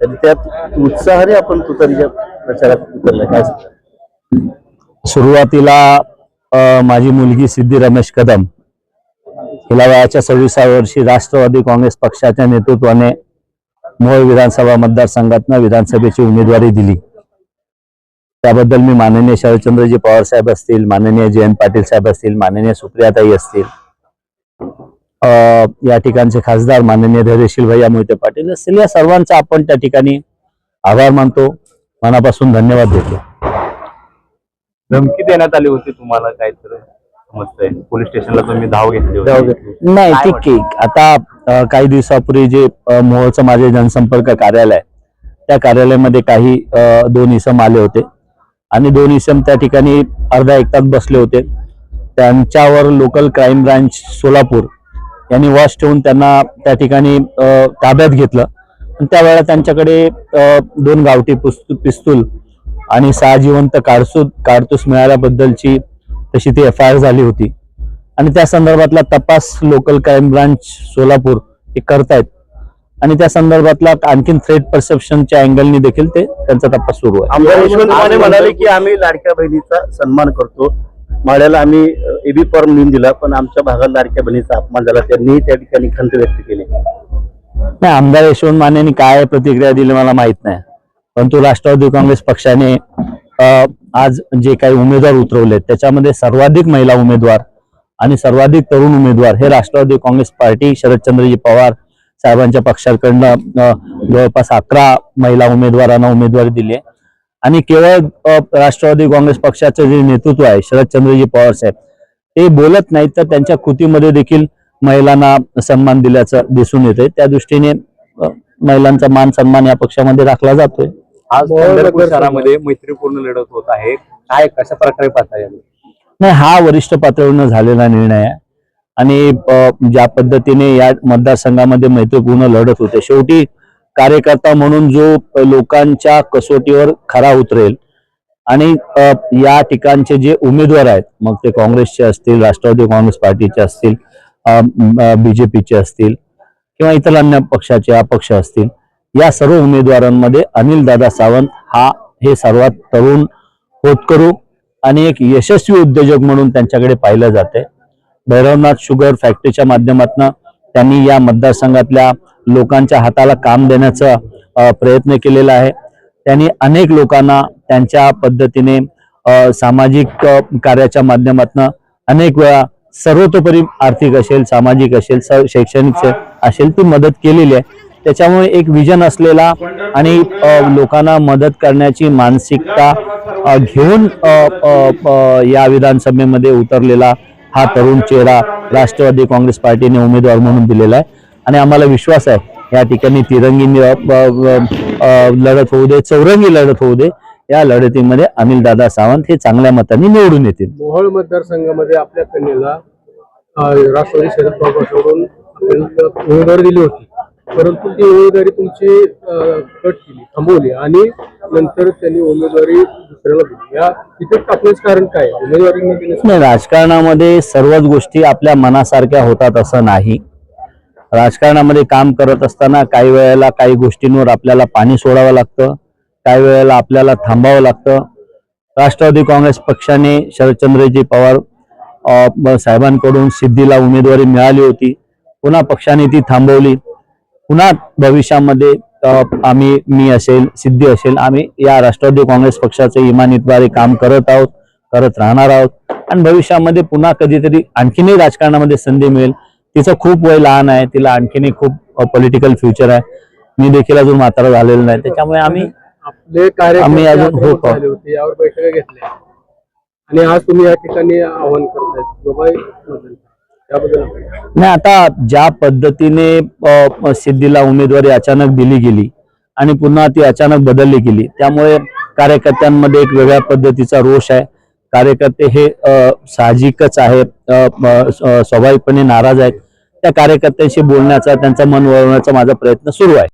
आणि त्यात उत्साहाने आपण तुतारीच्या प्रचारात उतरलाय काय सुरुवातीला माझी मुलगी सिद्धी रमेश कदम हिला वयाच्या सव्वीसाव्या वर्षी राष्ट्रवादी काँग्रेस पक्षाच्या नेतृत्वाने मोहोळ विधानसभा मतदारसंघातनं विधानसभेची उमेदवारी दिली. त्याबद्दल मी माननीय शरदचंद्रजी पवार साहेब असतील माननीय जयंत पाटील साहेब असतील माननीय सुप्रियाताई असतील या ठिकाणचे खासदार माननीय धैर्यशील भैया मोहिते पाटील असतील या सर्वांचा आपण त्या ठिकाणी आभार मानतो. मनापासून धन्यवाद देतो. धमकी देण्यात आली होती तुम्हाला काय तर पोलीस स्टेशनला तुम्ही धाव घेतली. नाही ठीक आहे आता काही दिवसापूर्वी जे मोहोळचं माझे जनसंपर्क कार्यालय त्या कार्यालयामध्ये काही दोन इसम आले होते. आणि दोन इसम त्या ठिकाणी अर्धा एक तास बसले होते. त्यांच्यावर लोकल क्राईम ब्रांच सोलापूर यांनी वॉश ठेवून त्यांना त्या ठिकाणी ताब्यात घेतलं. आणि त्यावेळेला त्यांच्याकडे दोन गावठी पिस्तूल आणि सहा जिवंत कारसूद कारतूस मिळाल्याबद्दलची तशी ती एफ आय आर झाली होती. आणि त्या संदर्भातला तपास लोकल क्राईम ब्रांच सोलापूर हे करतायत. आणि त्या संदर्भातला आणखीन थ्रेट परसेप्शनच्या अँगलनी देखील ते त्यांचा तपास सुरू आहे. म्हणाले की आम्ही लाडक्या बहिणीचा सन्मान करतो. माळ्याला आम्ही एबी फॉर्म लिहून दिला पण आमच्या भागात लाडक्या बहिणीचा अपमान झाला. त्यांनी त्या ठिकाणी खंत व्यक्त केली. नाही आमदार यशवंत मानेनी काय प्रतिक्रिया दिली मला माहीत नाही. परंतु राष्ट्रवादी काँग्रेस पक्षाने आज जे काही उमेदवार उतरवले त्याच्यामध्ये सर्वाधिक महिला उमेदवार आणि सर्वाधिक तरुण उमेदवार हे राष्ट्रवादी काँग्रेस पार्टी शरदचंद्रजी पवार साहेबांच्या पक्षाकडनं जवळपास अकरा महिला उमेदवारांना उमेदवारी दिली आहे. आणि केवळ राष्ट्रवादी काँग्रेस पक्षाचं जे नेतृत्व आहे शरदचंद्रजी पवार साहेब ते बोलत नाहीत तर त्यांच्या कृतीमध्ये देखील महिलांना सन्मान दिल्याचं दिसून येते त्या दृष्टीने महिलांचा मान सन्मान या पक्षामध्ये राखला जातोय. आज पंढरपूर शहरामध्ये मैत्रीपूर्ण लढत होत आहे. काय कशा प्रकारे पाहता येईल? नाही हा वरिष्ठ पातळीवर झालेला निर्णय आहे. आणि ज्या पद्धतीने या मतदारसंघामध्ये मैत्रीपूर्ण लढत होते शेवटी कार्यकर्ता म्हणून जो लोकांच्या कसोटीवर खरा उतरेल. आणि या ठिकाणचे जे उमेदवार आहेत मग ते काँग्रेसचे असतील राष्ट्रवादी काँग्रेस पार्टीचे असतील बीजेपीचे असतील किंवा इतर अन्य पक्षाचे अपक्ष असतील या सर्व उमेदवारांमध्ये अनिल दादा सावंत हा हे सर्वात तरुण होतकरू आणि एक यशस्वी उद्योजक म्हणून त्यांच्याकडे पाहिलं जाते भैरवनाथ शुगर फॅक्टरीच्या माध्यमातून त्यांनी या मतदारसंघातल्या लोकांच्या हाताला काम देण्याचा प्रयत्न केलेला आहे. त्यांनी अनेक लोकांना त्यांच्या पद्धतीने सामाजिक कार्याच्या माध्यमातून अनेक वेळा सर्वतोपरी आर्थिक असेल सामाजिक असेल स- शैक्षणिक असेल ती मदत केलेली आहे. त्याच्यामुळे एक विजन असलेला आणि लोकांना मदत करण्याची मानसिकता घेऊन या विधानसभेमध्ये उतरलेला हा तरुण चेहरा राष्ट्रवादी काँग्रेस पार्टीने उमेदवार म्हणून दिलेला आहे. आणि आम्हाला विश्वास आहे. या ठिकाणी तिरंगी लढत होऊ दे चौरंगी लढत होऊ दे या लढतीमध्ये अनिल दादा सावंत हे चांगल्या मतांनी निवडून येतील. मोहोळ मतदारसंघामध्ये आपल्या कन्येला राष्ट्रवादी शरद पवार आपल्याला उमेदवारी दिली होती. परंतु ती उमेदवारी तुमची कट केली थांबवली आणि नंतर त्यांनी उमेदवारी दुसऱ्याला दिली. या तिथे टाकण्याचं कारण काय उमेदवारी नाही राजकारणामध्ये सर्वच गोष्टी आपल्या मनासारख्या होतात असं नाही. राजकारणामध्ये काम करत असताना काही वेळेला काही गोष्टींवर आपल्याला पाणी सोडावं लागतं काही वेळेला आपल्याला थांबावं लागतं. राष्ट्रवादी काँग्रेस पक्षाने शरदचंद्रजी पवार साहेबांकडून सिद्धीला उमेदवारी मिळाली होती. पुन्हा पक्षाने ती थांबवली. पुन्हा भविष्यामध्ये आम्ही मी असेल सिद्धी असेल आम्ही या राष्ट्रवादी काँग्रेस पक्षाचे इमानीद्वारे काम करत आहोत करत राहणार आहोत. आणि भविष्यामध्ये पुन्हा कधीतरी आणखीनही राजकारणामध्ये संधी मिळेल. तिचं खूप वय लहान आहे तिला आणखीनही खूप पॉलिटिकल फ्युचर आहे. मी देखील अजून म्हातारा झालेलो नाही त्याच्यामुळे आम्ही आपले आम्ही कार्यकर्ते अजून हो होते यावर बैठका घेतल्या आणि आज तुम्ही या ठिकाणी आव्हान हे आपण- नाही आता ज्या पद्धतीने सिद्धीला उमेदवारी अचानक दिली गेली आणि पुन्हा ती अचानक बदलली गेली त्यामुळे कार्यकर्त्यांमध्ये एक वेगळ्या पद्धतीचा रोष आहे. कार्यकर्ते हे साहजिकच आहे स्वाभाविकपणे नाराज आहेत. त्या कार्यकर्त्यांशी बोलण्याचा त्यांचं मन वळवण्याचा माझा प्रयत्न सुरू आहे.